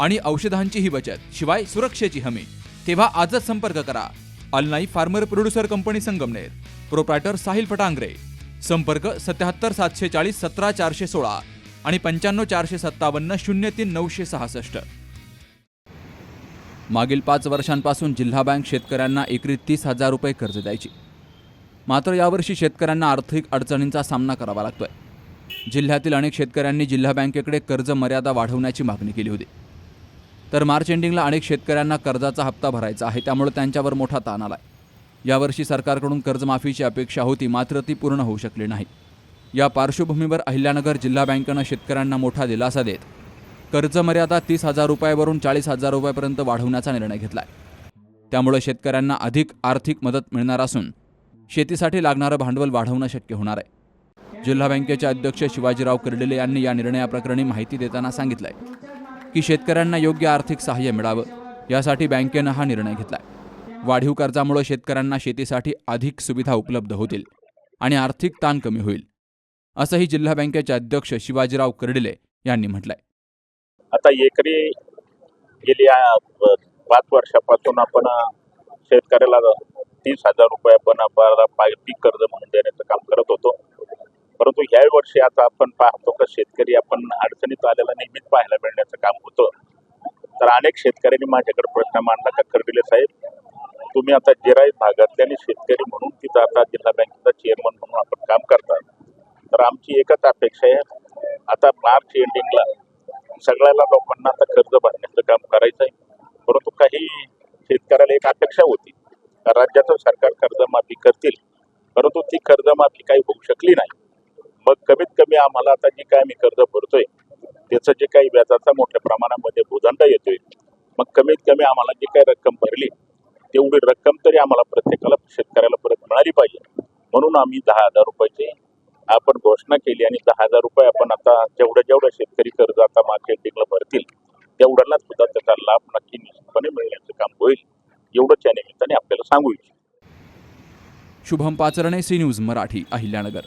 आणि औषधांचीही बचत शिवाय सुरक्षेची हमी. तेव्हा आजच संपर्क करा. Alnai farmer producer company Sangamner. Proprietor Sahil Fatangare. संपर्क सत्याहत्तर सातशे चाळीस सतरा चारशे सोळा आणि पंच्याण्णव चारशे सत्तावन्न शून्य तीन नऊशे सहासष्ट. मागील पाच वर्षांपासून जिल्हा बँक शेतकऱ्यांना एकरी तीस हजार रुपये कर्ज द्यायची. मात्र यावर्षी शेतकऱ्यांना आर्थिक अडचणींचा सामना करावा लागतोय. जिल्ह्यातील अनेक शेतकऱ्यांनी जिल्हा बँकेकडे कर्ज मर्यादा वाढवण्याची मागणी केली होती. तर मार्च एंडिंगला अनेक शेतकऱ्यांना कर्जाचा हप्ता भरायचा आहे. त्यामुळे त्यांच्यावर मोठा ताण आलाय. यावर्षी सरकारकडून कर्जमाफीची अपेक्षा होती मात्र ती पूर्ण होऊ शकली नाही. या पार्श्वभूमीवर अहिल्यानगर जिल्हा बँकेनं शेतकऱ्यांना मोठा दिलासा देत कर्जमर्यादा तीस हजार रुपयावरून चाळीस हजार रुपयापर्यंत वाढवण्याचा निर्णय घेतलाय. त्यामुळे शेतकऱ्यांना अधिक आर्थिक मदत मिळणार असून शेतीसाठी लागणारं भांडवल वाढवणं शक्य होणार आहे. जिल्हा बँकेचे अध्यक्ष शिवाजीराव कर्डिले यांनी या निर्णयाप्रकरणी माहिती देताना सांगितलं आहे की शेतकऱ्यांना योग्य आर्थिक सहाय्य मिळावं यासाठी बँकेनं हा निर्णय घेतलाय. वाढीव कर्जामुळे शेतकऱ्यांना शेतीसाठी अधिक सुविधा उपलब्ध होतील आणि आर्थिक ताण कमी होईल असंही जिल्हा बँकेचे अध्यक्ष शिवाजीराव कर्डिले यांनी म्हटलंय. आता एकरी गेल्या पाच वर्षापासून आपण शेतकऱ्याला तीस हजार रुपये आपण पीक कर्ज म्हणून देण्याचं काम करत होतो. परंतु ह्या वर्षी आता आपण पाहतो का शेतकरी आपण अडचणीत आलेला नेहमीच पाहायला मिळण्याचं काम होतं. तर अनेक शेतकऱ्यांनी माझ्याकडे प्रश्न मांडला का कर्डिले साहेब तुम्ही आता जिराई भागातले आणि शेतकरी म्हणून तिथं आता जिल्हा बँकेचा चेअरमन म्हणून आपण काम करता. तर आमची एकच अपेक्षा आहे आता मार्च एंडिंगला सगळ्याला लोकांना आता कर्ज भरण्याचं काम करायचं आहे. परंतु काही शेतकऱ्याला एक अपेक्षा होती राज्याचं सरकार कर्जमाफी करतील. परंतु ती कर्जमाफी काही होऊ शकली नाही. मग कमीत कमी आम्हाला आता जी काय आम्ही कर्ज भरतोय त्याचं जे काही व्याजाचा मोठ्या प्रमाणामध्ये भूदंड येतोय मग कमीत कमी आम्हाला जी काही रक्कम भरली तेवढी रक्कम तरी आम्हाला प्रत्येकाला शेतकऱ्याला परत मिळाली पाहिजे. म्हणून आम्ही दहा हजार रुपयाची आपण घोषणा केली आणि दहा हजार रुपये आपण आता जेवढं जेवढं शेतकरी कर्ज आता मार्केटिंगला भरतील तेवढ्याला सुद्धा त्याचा लाभ नक्की निश्चितपणे मिळण्याचं काम होईल एवढंच या निमित्ताने आपल्याला सांगू इच्छितो. Shubham Pacharne C news Marathi Ahilyanagar.